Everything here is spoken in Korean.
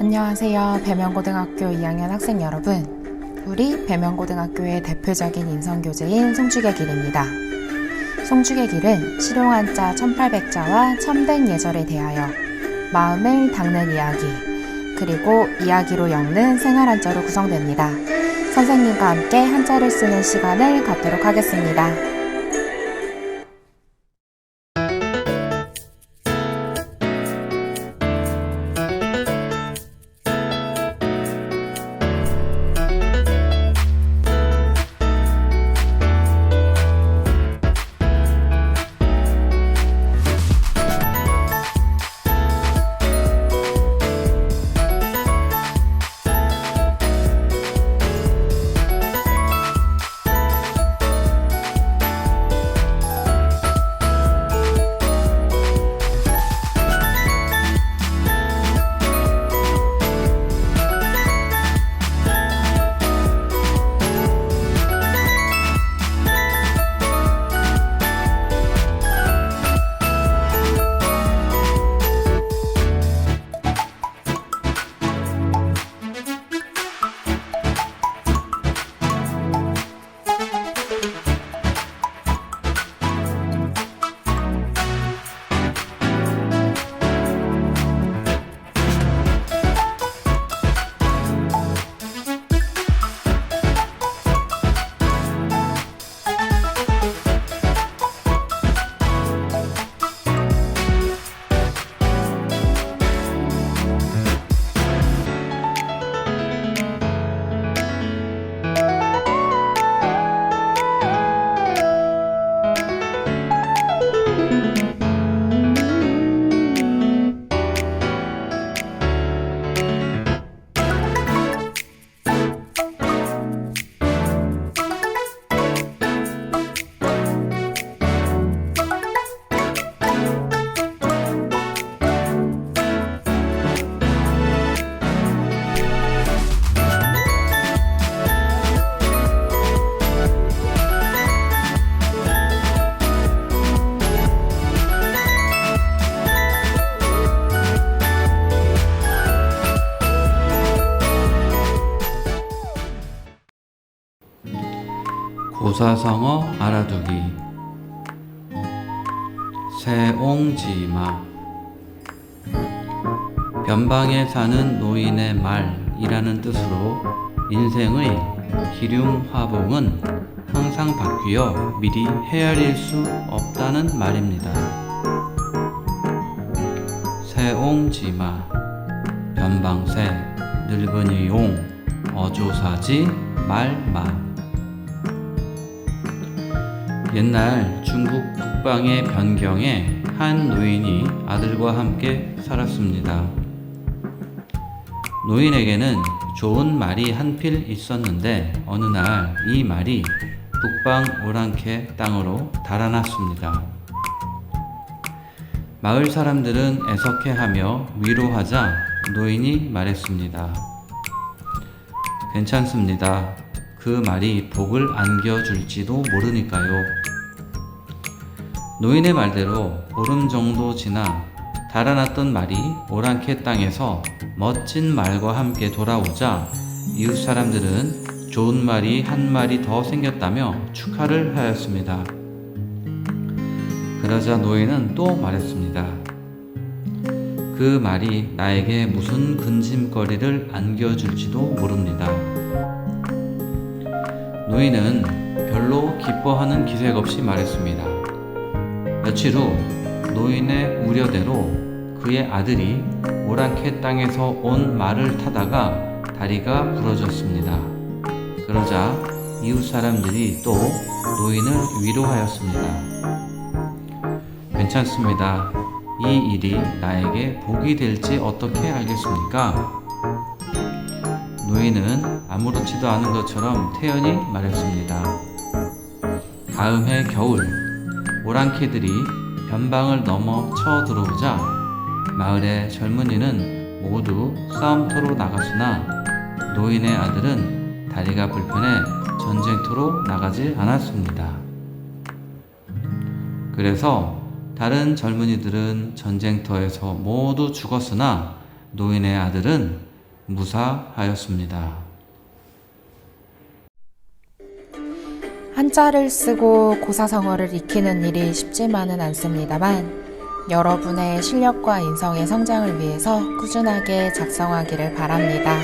안녕하세요. 배명고등학교 2학년 학생 여러분. 우리 배명고등학교의 대표적인 인성교재인 송축의 길입니다. 송축의 길은 실용한자 1800자와 첨단 예절에 대하여 마음을 닦는 이야기, 그리고 이야기로 엮는 생활한자로 구성됩니다. 선생님과 함께 한자를 쓰는 시간을 갖도록 하겠습니다. 고사성어 알아두기. 세옹지마. 변방에 사는 노인의 말이라는 뜻으로 인생의 기륭화봉은 항상 바뀌어 미리 헤아릴 수 없다는 말입니다. 세옹지마. 변방새 늙은이 용 어조사지 말마 옛날 중국 북방의 변경에 한 노인이 아들과 함께 살았습니다. 노인에게는 좋은 말이 한필 있었는데 어느 날 이 말이 북방 오랑캐 땅으로 달아났습니다. 마을 사람들은 애석해하며 위로하자 노인이 말했습니다. 괜찮습니다. 그 말이 복을 안겨줄지도 모르니까요. 노인의 말대로 보름 정도 지나 달아났던 말이 오랑캐 땅에서 멋진 말과 함께 돌아오자 이웃 사람들은 좋은 말이 한 마리 더 생겼다며 축하를 하였습니다. 그러자 노인은 또 말했습니다. 그 말이 나에게 무슨 근심거리를 안겨줄지도 모릅니다. 노인은 별로 기뻐하는 기색 없이 말했습니다. 며칠 후 노인의 우려대로 그의 아들이 오랑캐 땅에서 온 말을 타다가 다리가 부러졌습니다. 그러자 이웃 사람들이 또 노인을 위로하였습니다. 괜찮습니다. 이 일이 나에게 복이 될지 어떻게 알겠습니까? 노인은 아무렇지도 않은 것처럼 태연히 말했습니다. 다음 해 겨울, 오랑캐들이 변방을 넘어 쳐 들어오자 마을의 젊은이는 모두 싸움터로 나갔으나 노인의 아들은 다리가 불편해 전쟁터로 나가지 않았습니다. 그래서 다른 젊은이들은 전쟁터에서 모두 죽었으나 노인의 아들은 무사하였습니다. 한자를 쓰고 고사성어를 익히는 일이 쉽지만은 않습니다만 여러분의 실력과 인성의 성장을 위해서 꾸준하게 작성하기를 바랍니다.